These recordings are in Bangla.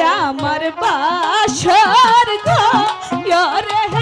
আমার বাসর ঘরে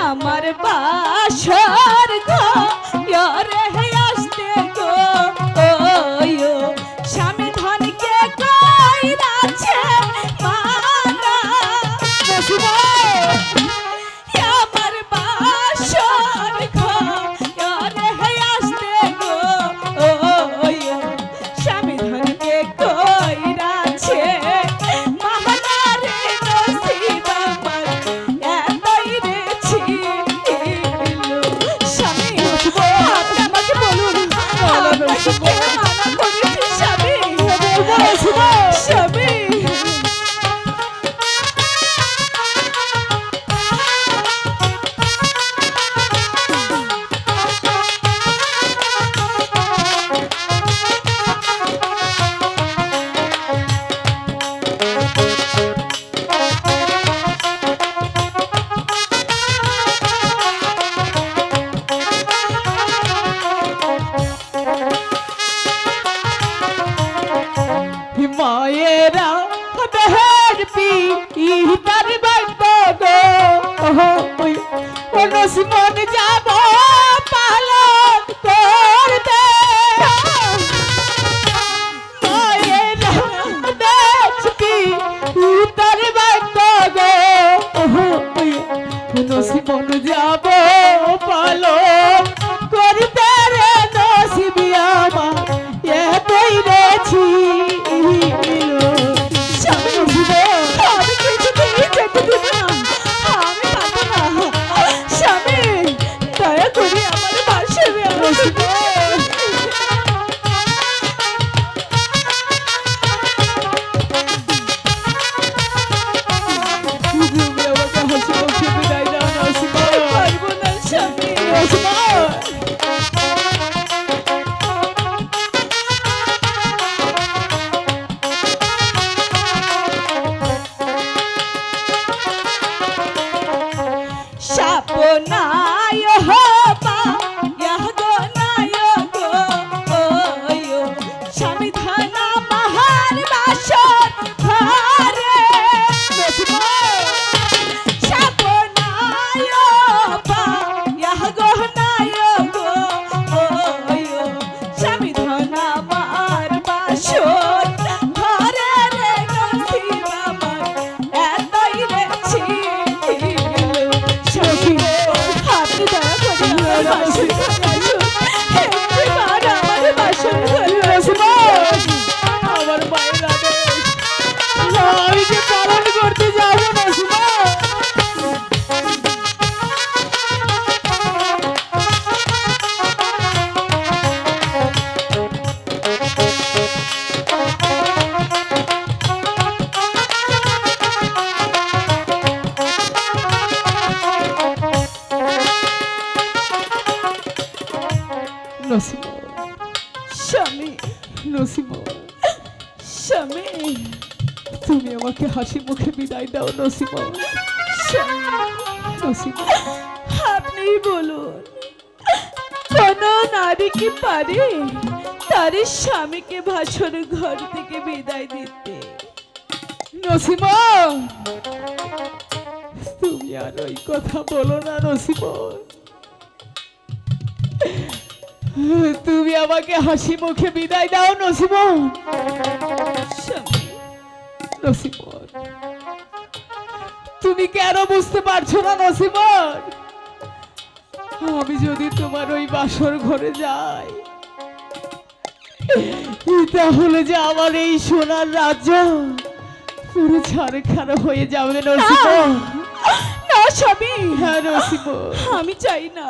আমার বাসর গো রে মায়েরা বেহের পিতার বাইব গো ও নসিমন যাব নাই স্বামী নসিমন স্বামী তুমি আমাকে হাসি মুখে বিদায় দাও নসিমন স্বামী আপনি বলুন, কোন নারী কি পারে তার স্বামীকে ভাসর ঘর থেকে বিদায় দিতে? নসিমন তুমি আর ওই কথা বলো না নসিমন তুমি আমাকে হাসি মুখে বিদায় দাও স্বামী তুমি কেন বুঝতে পারছ না নসিমন আমি যদি তোমার ওই বাসর ঘরে যাই তাহলে যে আমার এই সোনার রাজ্য পুরো ছাড়ে খাড়া হয়ে যাবে নসিমন না স্বামী। হ্যাঁ নসিমন আমি চাই না।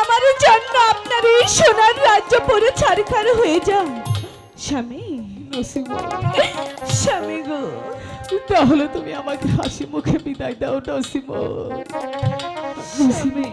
আমার জন্য আপনার এই সোনার রাজ্য পুরো ছাড়খার হয়ে যান স্বামী স্বামী গো, তাহলে তুমি আমাকে হাসি মুখে বিদায় দাও নসিমন স্বামী